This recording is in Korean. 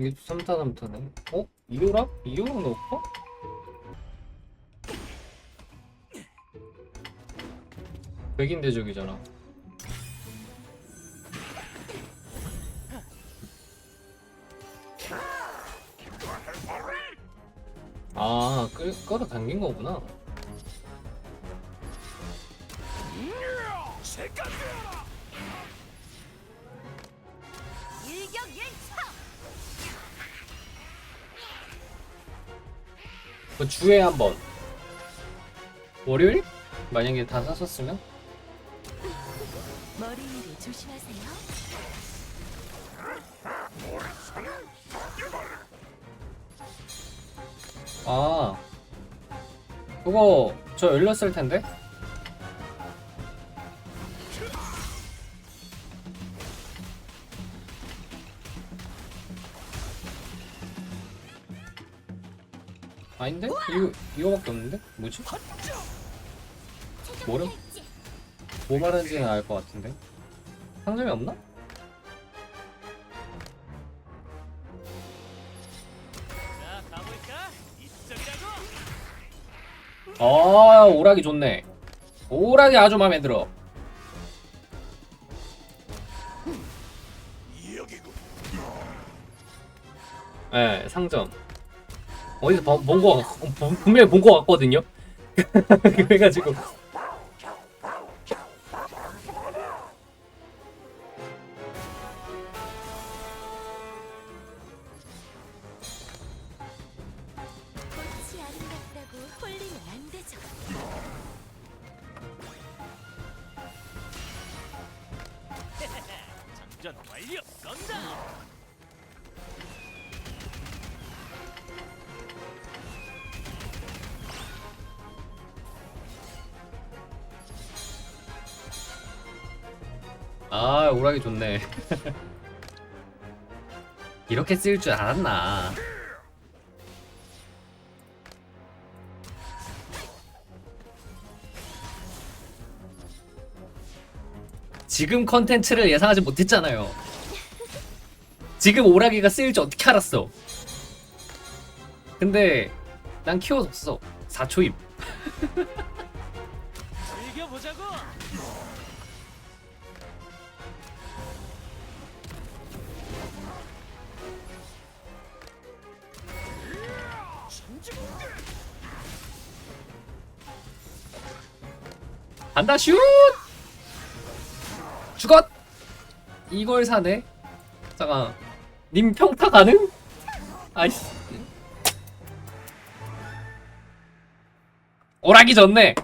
이게 3타 3타네. 어? 이오라? 이오라 넣을까? 백인 대적이잖아. 아, 끌, 끌어 당긴 거구나. 그 주에 한 번. 월요일? 만약에 다 샀었으면? 머리 위를 조심하세요. 아. 그거 저 열렸을 텐데? 아닌데? 이거, 이거밖에 없는데? 뭐지? 뭐름? 뭐 말하는지는 알 것 같은데? 상점이 없나? 아, 오락이 좋네. 오락이 아주 마음에 들어. 예, 상점. 어디서 본 거, 분명히 본 거 같거든요? 그래가지고. 꽃이 아름답다고 홀리면 안 되죠. 장전 완료. 쏜다. 아, 오락이 좋네. 이렇게 쓰일 줄 알았나. 지금 컨텐츠를 예상하지 못했잖아요. 지금 오락이가 쓰일 줄 어떻게 알았어? 근데 난 키워줬어. 4초입. 즐겨보자고. 간다 슛! 죽었! 이걸 사네? 잠깐 님 평타 가능? 아이씨 오락이 좋네